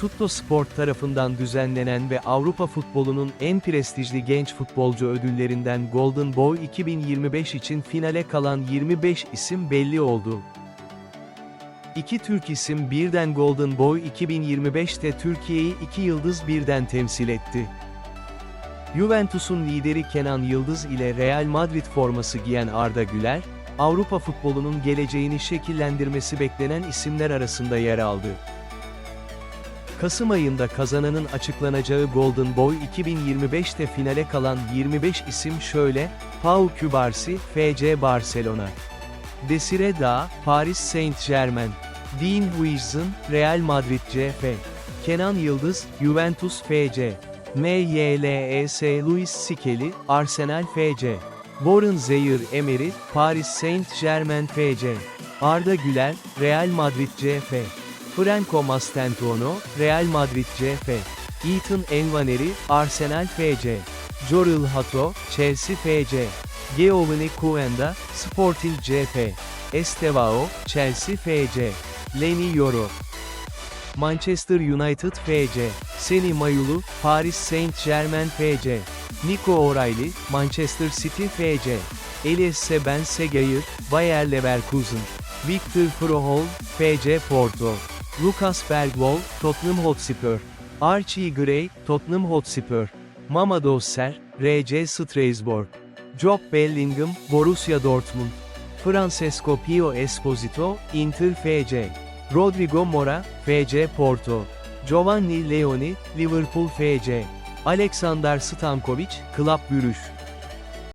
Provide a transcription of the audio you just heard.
Tutto Sport tarafından düzenlenen ve Avrupa futbolunun en prestijli genç futbolcu ödüllerinden Golden Boy 2025 için finale kalan 25 isim belli oldu. İki Türk isim birden Golden Boy 2025'te Türkiye'yi iki yıldız birden temsil etti. Juventus'un lideri Kenan Yıldız ile Real Madrid forması giyen Arda Güler, Avrupa futbolunun geleceğini şekillendirmesi beklenen isimler arasında yer aldı. Kasım ayında kazananın açıklanacağı Golden Boy 2025'te finale kalan 25 isim şöyle, Pau Cubarsí, FC Barcelona. Desire Da, Paris Saint-Germain. Dean Huijsen, Real Madrid CF. Kenan Yıldız, Juventus FC. MYLES Luis Sikeli, Arsenal FC. Warren Zahir Emery, Paris Saint-Germain FC. Arda Güler, Real Madrid CF. Franco Mastantuono, Real Madrid CF. Ethan Envaneri, Arsenal FC. Joril Hato, Chelsea FC. Giovanni Cuenda, Sporting CF. Estevao, Chelsea FC. Lenny Yoro. Manchester United FC. Seni Mayulu, Paris Saint-Germain FC. Nico O'Reilly, Manchester City FC. Elias Seben Segayer, Bayer Leverkusen. Victor Froholt, FC Porto. Lucas Bergwall, Tottenham Hotspur. Archie Gray, Tottenham Hotspur. Mamadou Ser, RC Strasbourg. Job Bellingham, Borussia Dortmund. Francesco Pio Esposito, Inter FC. Rodrigo Mora, FC Porto. Giovanni Leoni, Liverpool FC. Alexander Stankovic, Club Brugge.